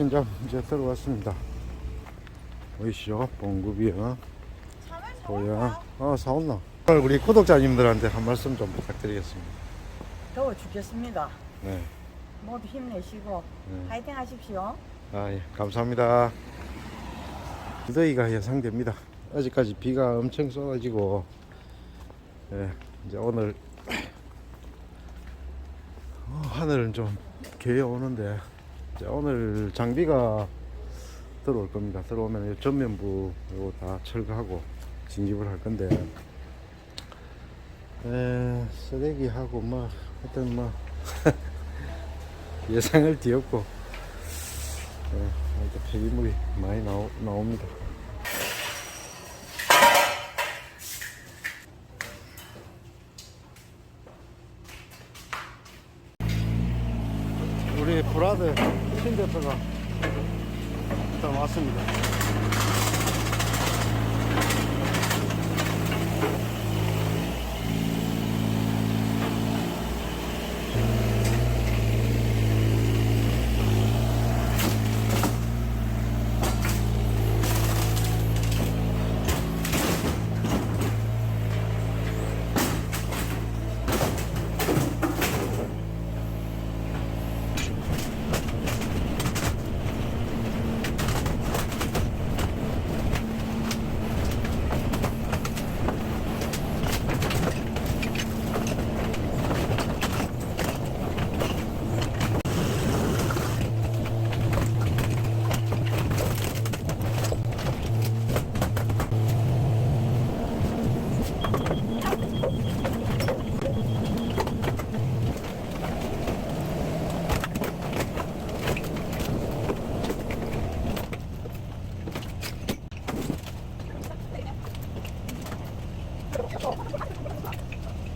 현장 이제 들어왔습니다. 보이시죠? 봉구비요. 보여. 어, 사온나. 오늘 우리 구독자님들한테 한 말씀 좀 부탁드리겠습니다. 더워 죽겠습니다. 네. 모두 힘내시고 네. 파이팅 하십시오. 아, 예. 감사합니다. 더위가 예상됩니다. 아직까지 비가 엄청 쏟아지고, 예. 이제 오늘, 어, 하늘은 좀 개어 오는데, 이제 오늘 장비가 들어올 겁니다. 들어오면 이 전면부 이거 다 철거하고 진입을 할 건데, 에, 쓰레기하고 뭐, 하여튼 뭐, 예상을 뒤엎고, 네, 일단 폐기물이 많이 나오, 나옵니다. 우리 브라드 신 대표가 일단 왔습니다.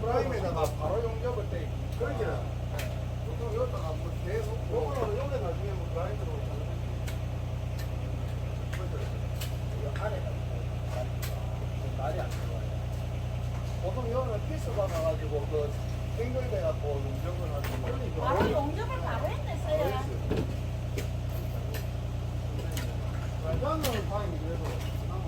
프라임에다가 바로 용접을 때 그러기는 보통 여기다가 뭐 계속 요거는 요게 나중에 뭐 그라인드로 날이 안 들어와요. 보통 여기는 피스 받아가지고 그 연결돼갖고 용접을 하고 그러니까 바로 용접을 바로 했댔어요. 말장은 다행히 그래도 그나마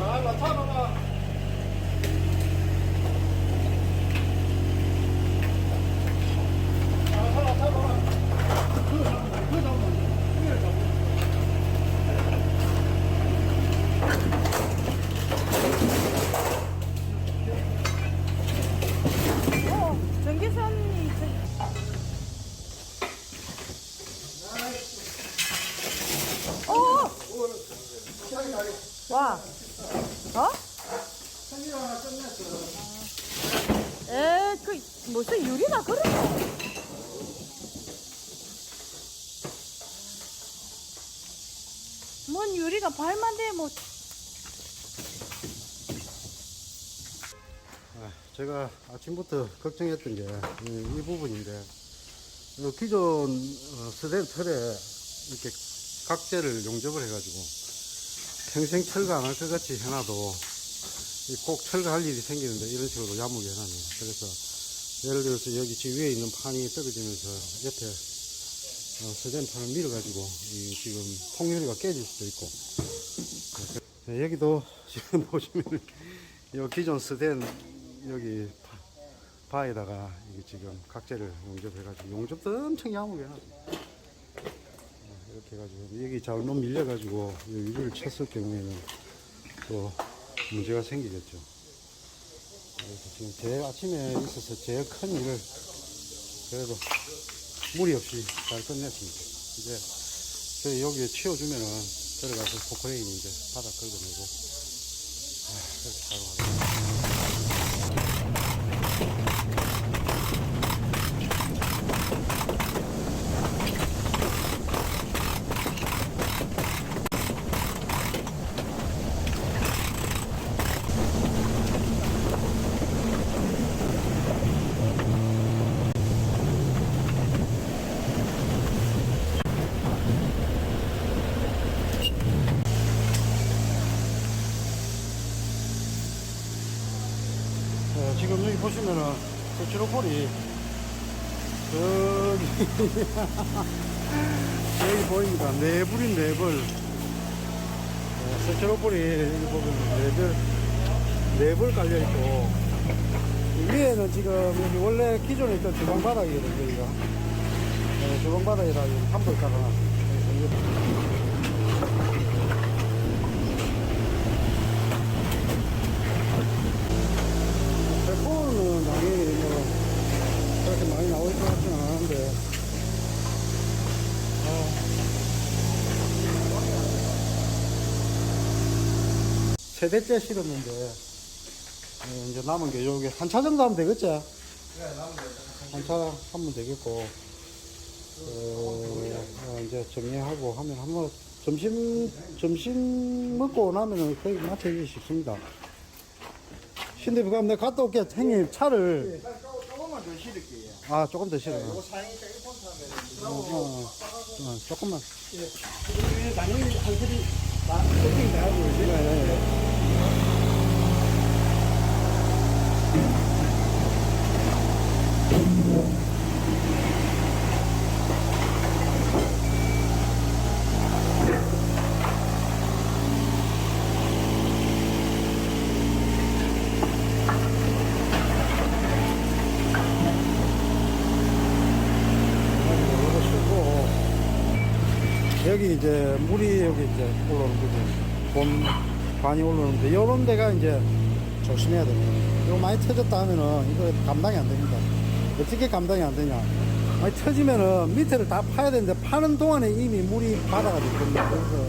아, 나 차봐봐. 아, 차봐, 차봐봐. 그거 잡으면, 그거 잡으면, 그거 잡으면. 어, 전기선이 저... 어! 와, 어? 에, 그 무슨 유리가 그래? 뭔 유리가 발만 대뭐 아, 제가 아침부터 걱정했던 게 이 부분인데 이 기존 어, 스댄 틀에 이렇게 각재를 용접을 해가지고 평생 철거 안 할 것 같이 해놔도 이꼭 철거할 일이 생기는데 이런 식으로 야무게 해놨네요. 그래서 예를 들어서 여기 지금 위에 있는 판이 떨어지면서 옆에 어, 스댄 판을 밀어가지고 이 지금 통유리가 깨질 수도 있고 네, 여기도 지금 보시면 이 기존 스댄 여기 바, 바에다가 이게 지금 각재를 용접해가지고 용접도 엄청 야무게. 네, 이렇게 해가지고 여기 잘못 밀려가지고 이 유리를 쳤을 경우에는 또 문제가 생기겠죠. 그래서 지금 제일 아침에 있어서 제일 큰 일을 그래도 무리 없이 잘 끝냈습니다. 이제 저희 여기에 치워주면은 들어가서 포크레인 이제 바닥 긁어내고 아, 네, 지금 여기 보시면은 스티로폴이 저기 여기 보입니다. 네불인 네불. 네, 스티로폴이 여기 보면 네불 네불 깔려 있고 위에는 지금 여기 원래 기존에 있던 주방 바닥이거든요. 여기가 네, 주방 바닥에다 여기 한벌 깔아놨습니다. 그래서 이거 대포는 당연히 뭐 그렇게 많이 나올 것 같지는 않은데 아. 세 대째 실었는데 예, 이제 남은 게 여기 한 차 정도 하면 되겠지? 한 차 하면 되겠고 어, 어, 이제 정리하고 하면 한번 점심 점심 먹고 나면은 거의 맞춰주기 쉽습니다. 신대표 그럼 내가 갔다 올게. 형님 차를 조금만 더 실을게요. 아 조금 더 실어 요. 이거 사양이니까 1톤 타면 어, 조금만. 이게 당연히 한 소리 다 세팅 다 하고 이제 네, 네. 이거 쓰고 여기 이제 물이 여기 이제 올라오는 부분 봄 많이 올라오는데 이런 데가 이제 조심해야 됩니다. 이거 많이 터졌다 하면은 이거 감당이 안 됩니다. 어떻게 감당이 안 되냐? 많이 터지면은 밑에를 다 파야 되는데 파는 동안에 이미 물이 바다가 됐거든요. 그래서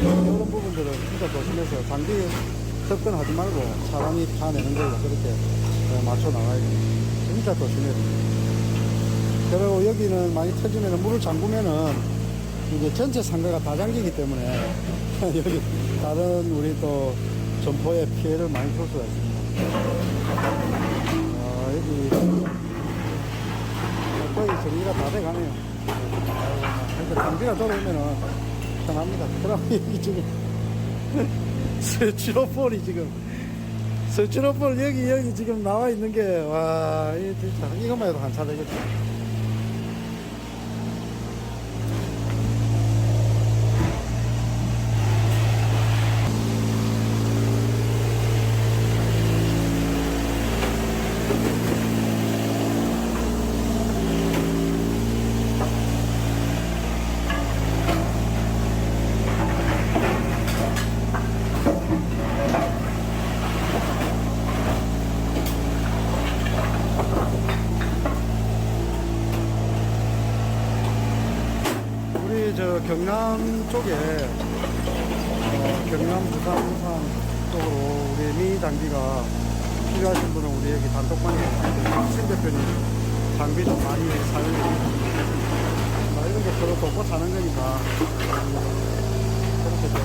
이런 부분들은 진짜 조심해서 장비 접근하지 말고 사람이 파내는 걸로 그렇게 어, 맞춰 나가야 됩니다. 진짜 조심해야 됩니다. 그리고 여기는 많이 터지면 물을 잠그면은 이제 전체 상가가 다 잠기기 때문에 여기 다른 우리 또 점포에 피해를 많이 줄 수가 있습니다. 아, 여기 거의 정리가 다 돼 가네요. 그러니까 장비가 돌아오면은 편합니다. 그럼 여기 지금 스티로폴이 지금 스티로폴 여기 여기 지금 나와 있는 게 와, 이 진짜 이것만 해도 한차 되겠다. 저 경남 쪽에 어, 경남 부산 부산 쪽으로 우리 미 장비가 필요하신 분은 우리 여기 단톡방에 신 대표님 장비 좀 많이 사용해 주시면 이런 게 서로 돕고 사는 거니까 그렇게 좀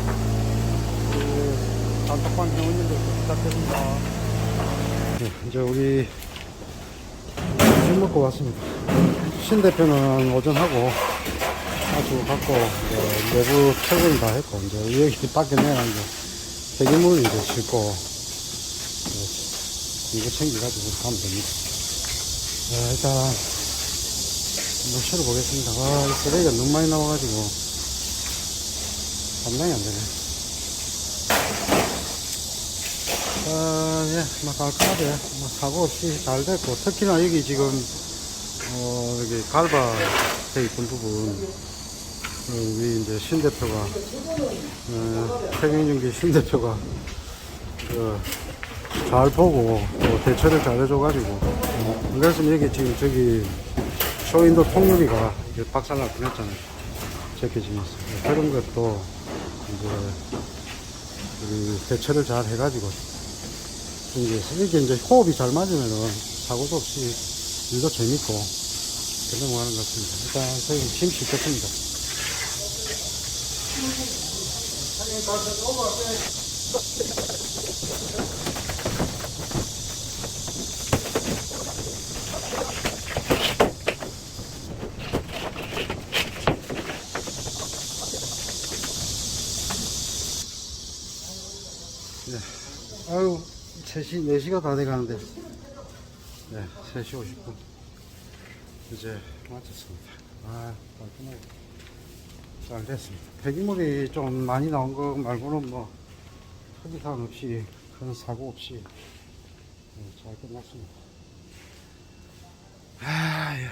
우리 단톡방 회원님들 부탁드립니다. 네, 이제 우리 점심 먹고 왔습니다. 신 대표는 오전하고 아주 갖고 어, 내부 철거는 다 했고 이제 여기 밖에 이제 폐기물 이제 싣고 어, 이거 챙겨가지고 가면 됩니다. 자, 일단 한번 실어 보겠습니다. 와, 이 쓰레기가 너무 많이 나와가지고 감당이 안 되네. 아, 예, 막 깔끔하게 뭐 사고 없이 잘 됐고 특히나 여기 지금 어, 여기 갈바 돼 있던 부분 어, 우리 이제 신 대표가 어, 태경중기 신 대표가 어, 잘 보고 또 대처를 잘 해줘가지고 어, 그래서 여기 지금 저기 쇼윈도 통유리가 이제 박살날 뻔했잖아요 제껴지면서 그런 것도 이제 대처를 잘 해가지고 분위기에서 이렇게 이제 호흡이 잘 맞으면은 사고도 없이 일도 재밌고 그런 거 하는 것 같습니다. 일단 저희 짐 싣겠습니다. 아유, 3시, 4시가 다 돼가는데. 네, 3시 50분. 이제 마쳤습니다. 아, 깔끔하게. 잘 됐습니다. 폐기물이 좀 많이 나온 거 말고는 뭐, 흡입한 없이, 큰 사고 없이, 네, 잘 끝났습니다. 아, 예.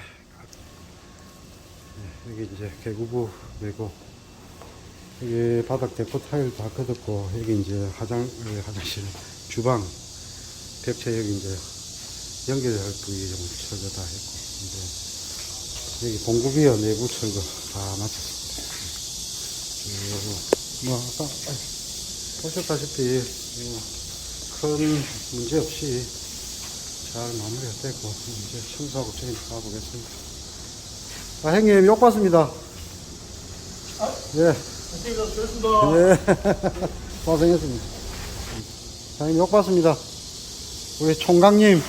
네, 여기 이제 개구부 내고, 여기 바닥 데코 타일 다 걷었고 여기 이제 화장 어, 화장실 주방 벽체 여기 이제 연결할 부위 좀 철거 다 했고 이제 여기 공구비어 내부 철거 다 마쳤습니다. 뭐 아까 보셨다시피 어, 큰 문제 없이 잘 마무리가 됐고 이제 청소하고 저희 가보겠습니다. 아 형님 욕 받습니다. 예. 네. 고생했습니다. 사장님 욕 받습니다. 우리 총각님.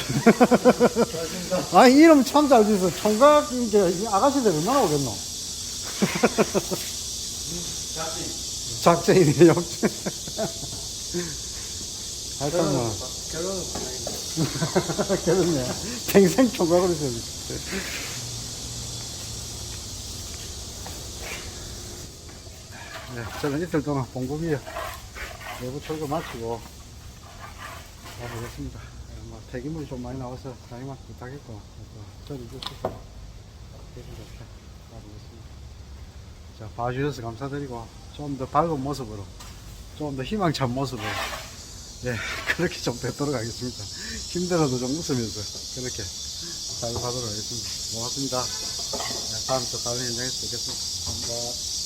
아, 이름 참 잘 지었어. 총각, 이게, 아가씨들 얼마나 오겠노? 작전이네, 역전. 하여튼 뭐. 결혼네. 평생 총각으로 있어야 네, 저는 이틀 동안 공급이요. 내부 철거 마치고 가보겠습니다. 네, 뭐 폐기물이 좀 많이 나와서 사장님한테 부탁했고, 또 저는 주셔서 계속 가보겠습니다. 자, 봐주셔서 감사드리고, 좀 더 밝은 모습으로, 좀 더 희망찬 모습으로, 예, 그렇게 좀 뵙도록 하겠습니다. 힘들어도 좀 웃으면서, 그렇게 잘 하도록 하겠습니다. 고맙습니다. 네, 다음 또 다른 현장에서 뵙겠습니다. 감사합니다.